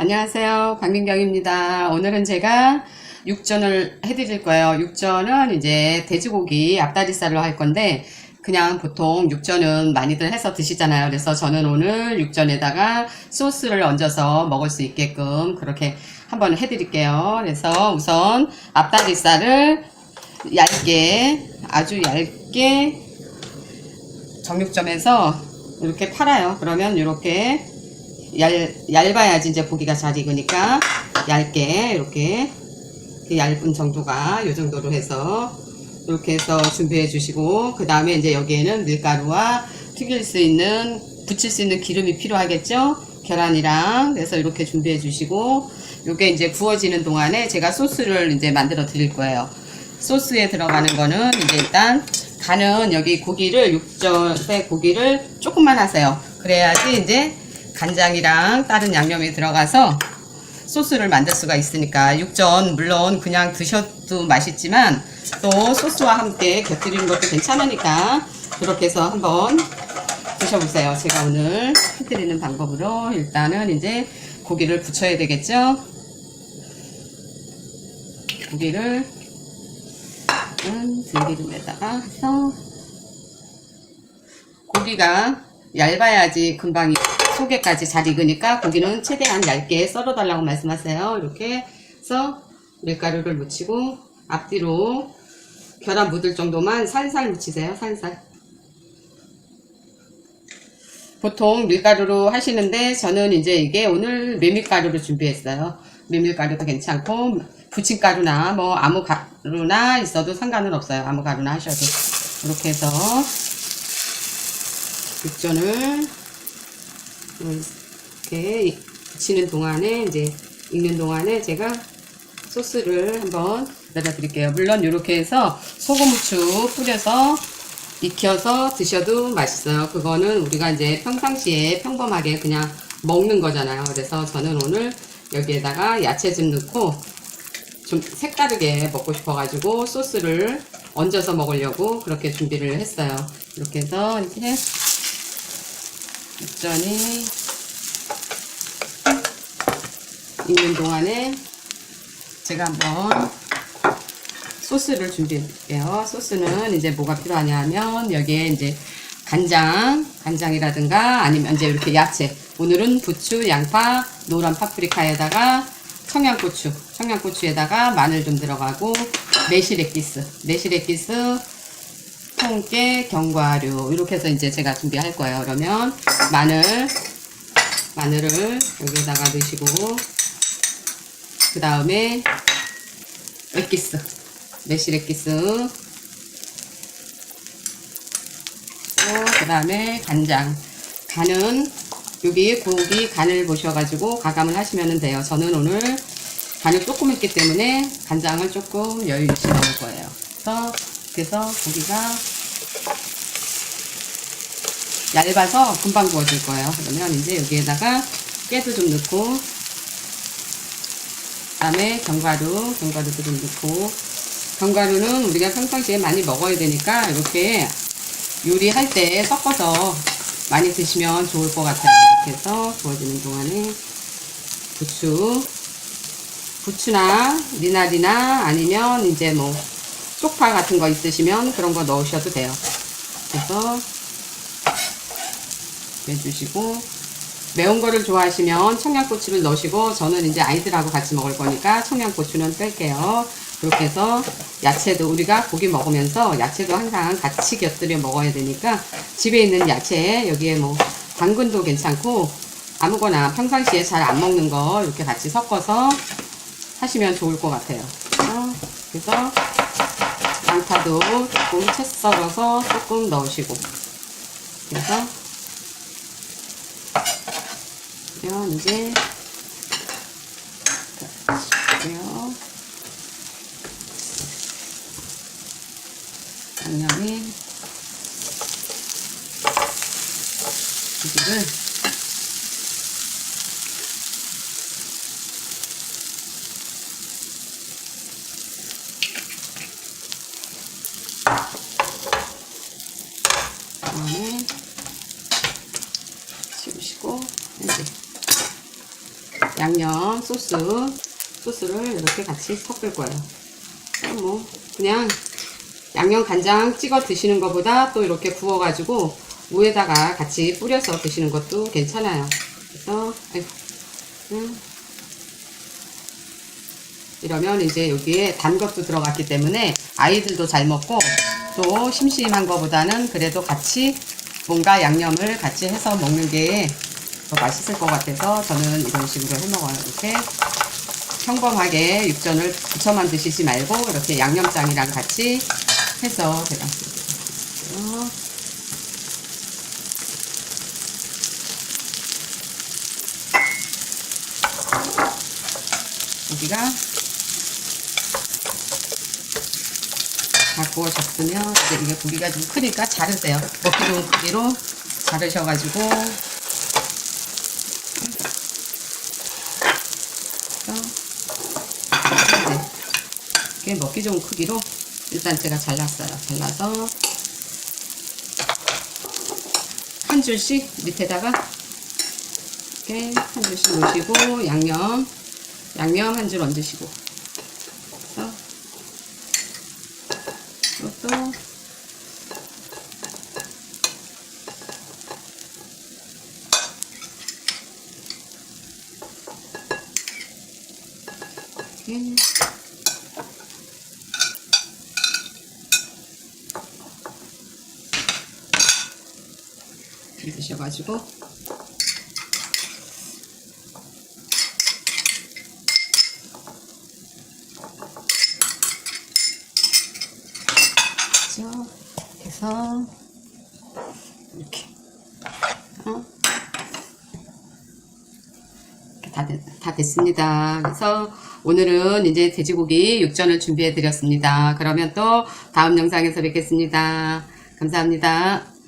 안녕하세요. 박민경입니다. 오늘은 제가 육전을 해드릴 거예요. 육전은 이제 돼지고기 앞다리살로 할 건데 그냥 보통 육전은 많이들 해서 드시잖아요. 그래서 저는 오늘 육전에다가 소스를 얹어서 먹을 수 있게끔 그렇게 한번 해드릴게요. 그래서 우선 앞다리살을 얇게 아주 얇게 정육점에서 이렇게 팔아요. 그러면 이렇게 얇, 얇아야지 이제 고기가 잘 익으니까 얇게 이렇게 그 얇은 정도가 이 정도로 해서 이렇게 해서 준비해 주시고 그 다음에 이제 여기에는 밀가루와 튀길 수 있는 붙일 수 있는 기름이 필요하겠죠? 계란이랑 그래서 이렇게 준비해 주시고 요게 이제 구워지는 동안에 제가 소스를 이제 만들어 드릴 거예요. 소스에 들어가는 거는 이제 일단 간은 여기 고기를 육전에 고기를 조금만 하세요. 그래야지 이제 간장이랑 다른 양념이 들어가서 소스를 만들 수가 있으니까 육전 물론 그냥 드셔도 맛있지만 또 소스와 함께 곁들이는 것도 괜찮으니까 그렇게 해서 한번 드셔보세요. 제가 오늘 해드리는 방법으로 일단은 이제 고기를 부쳐야 되겠죠. 고기를 음, 들기름에다가 해서 고기가 얇아야지 금방 속에까지 잘 익으니까 고기는 최대한 얇게 썰어 달라고 말씀하세요. 이렇게 해서 밀가루를 묻히고 앞뒤로 계란 묻을 정도만 살살 묻히세요. 살살. 보통 밀가루로 하시는데 저는 이제 이게 오늘 메밀가루를 준비했어요. 메밀가루도 괜찮고 부침가루나 뭐 아무 가루나 있어도 상관은 없어요. 아무 가루나 하셔도 이렇게 해서 육전을 이렇게 붙이는 동안에 이제 익는 동안에 제가 소스를 한번 내려 드릴게요. 물론 이렇게 해서 소금 후추 뿌려서 익혀서 드셔도 맛있어요. 그거는 우리가 이제 평상시에 평범하게 그냥 먹는 거잖아요. 그래서 저는 오늘 여기에다가 야채 좀 넣고 좀 색다르게 먹고 싶어가지고 소스를 얹어서 먹으려고 그렇게 준비를 했어요. 이렇게 해서 이렇게 육전이 익는 동안에 제가 한번 소스를 준비해 드릴게요. 소스는 이제 뭐가 필요하냐면 여기에 이제 간장, 간장이라든가 아니면 이제 이렇게 야채. 오늘은 부추, 양파, 노란 파프리카에다가 청양고추, 청양고추에다가 마늘 좀 들어가고 매실액기스, 매실액기스, 통깨, 견과류 이렇게 해서 이제 제가 준비할 거예요. 그러면 마늘, 마늘을 여기에다가 넣으시고 그 다음에 액기스, 매실액기스. 그 다음에 간장. 간은 여기 고기 간을 보셔가지고 가감을 하시면 돼요. 저는 오늘 간을 조금 했기 때문에 간장을 조금 여유 있이 넣을 거예요. 그래서 그래서 고기가 얇아서 금방 구워질 거예요 그러면 이제 여기에다가 깨도 좀 넣고 그다음에 견과류 견과류도 좀 넣고 견과류는 우리가 평상시에 많이 먹어야 되니까 이렇게 요리할 때 섞어서 많이 드시면 좋을 것 같아요. 이렇게 해서 구워지는 동안에 부추, 부추나 미나리나 아니면 이제 뭐 쪽파 같은 거 있으시면 그런 거 넣으셔도 돼요. 그래서 해주시고 매운 거를 좋아하시면 청양고추를 넣으시고 저는 이제 아이들하고 같이 먹을 거니까 청양고추는 뺄게요. 그렇게 해서 야채도 우리가 고기 먹으면서 야채도 항상 같이 곁들여 먹어야 되니까 집에 있는 야채 여기에 뭐 당근도 괜찮고 아무거나 평상시에 잘 안 먹는 거 이렇게 같이 섞어서 하시면 좋을 것 같아요. 어, 그래서 양파도 조금 채 썰어서 조금 넣으시고 그래서 그러면 이제 그래요. 양념이 고기를 이제 양념 소스 소스를 이렇게 같이 섞을 거예요. 뭐 그냥 양념 간장 찍어 드시는 것보다 또 이렇게 구워가지고 무에다가 같이 뿌려서 드시는 것도 괜찮아요. 그래서 아이고, 음. 이러면 이제 여기에 단 것도 들어갔기 때문에 아이들도 잘 먹고 또 심심한 것보다는 그래도 같이 뭔가 양념을 같이 해서 먹는 게 더 맛있을 것 같아서 저는 이런 식으로 해 먹어요. 이렇게 평범하게 육전을 부쳐만 드시지 말고 이렇게 양념장이랑 같이 해서 제가. 고기가 다 구워졌으면 이제 이게 고기가 좀 크니까 자르세요. 먹기 좋은 크기로 자르셔가지고 그래서 이제 이렇게 먹기 좋은 크기로 일단 제가 잘랐어요. 잘라서 한 줄씩 밑에다가 이렇게 한 줄씩 놓으시고 양념 양념 한 줄 얹으시고 그래서 이것도 이렇게 드셔가지고? 해서 이렇게 어? 이렇게 다, 됐, 다 됐습니다. 그래서 오늘은 이제 돼지고기 육전을 준비해 드렸습니다. 그러면 또 다음 영상에서 뵙겠습니다. 감사합니다.